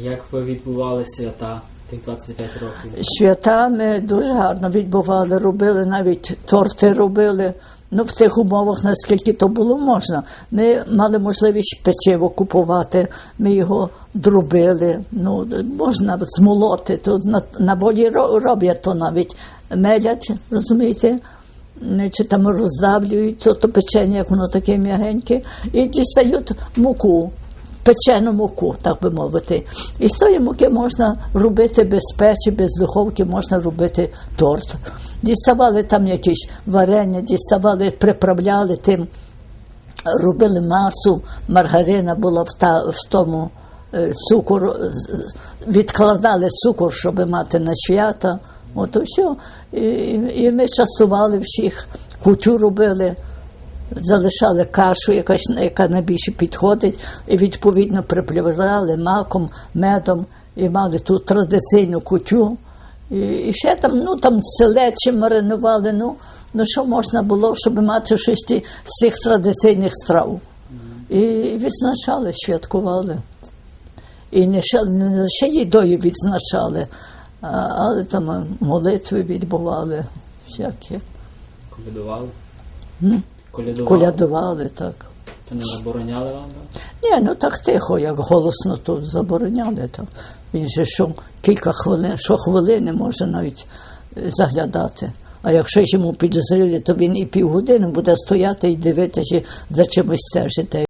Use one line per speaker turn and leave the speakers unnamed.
Як ви відбували свята тих 25 років?
Свята ми дуже гарно відбували, робили навіть торти робили. Ну, в тих умовах, наскільки то було можна. Ми мали можливість печиво купувати, ми його дробили. Ну, можна змолоти. То на, на волі ро- роблять то навіть мелять, розумієте? Ну, Чи там роздавлюють то, то печення, як воно таке м'ягеньке, і дістають муку печену муку, так би мовити. І з тої муки можна робити без печі, без духовки, можна робити торт. Діставали там якісь варення, діставали, приправляли тим, робили масу, маргарина була в, та, в тому е, цукор, з- відкладали цукор, щоб мати на свята. От і все. І, і ми частували всіх, кутю робили залишали кашу, якась, яка найбільше підходить, і відповідно приправляли маком, медом, і мали ту традиційну кутю. І, і ще там, ну там селечі маринували. Ну, ну що можна було, щоб мати щось ті- з цих традиційних страв. І відзначали, святкували. І не, ще, не лише їдою відзначали, а, але там молитви відбували всякі.
Колядували? Колядували?
Колядували так.
То не забороняли вам? Так?
Ні, ну так тихо, як голосно тут забороняли. То. Він же що кілька хвилин, що хвилини може навіть е, заглядати. А якщо ж йому підозрили, то він і півгодини буде стояти і дивитися, за чимось стежити.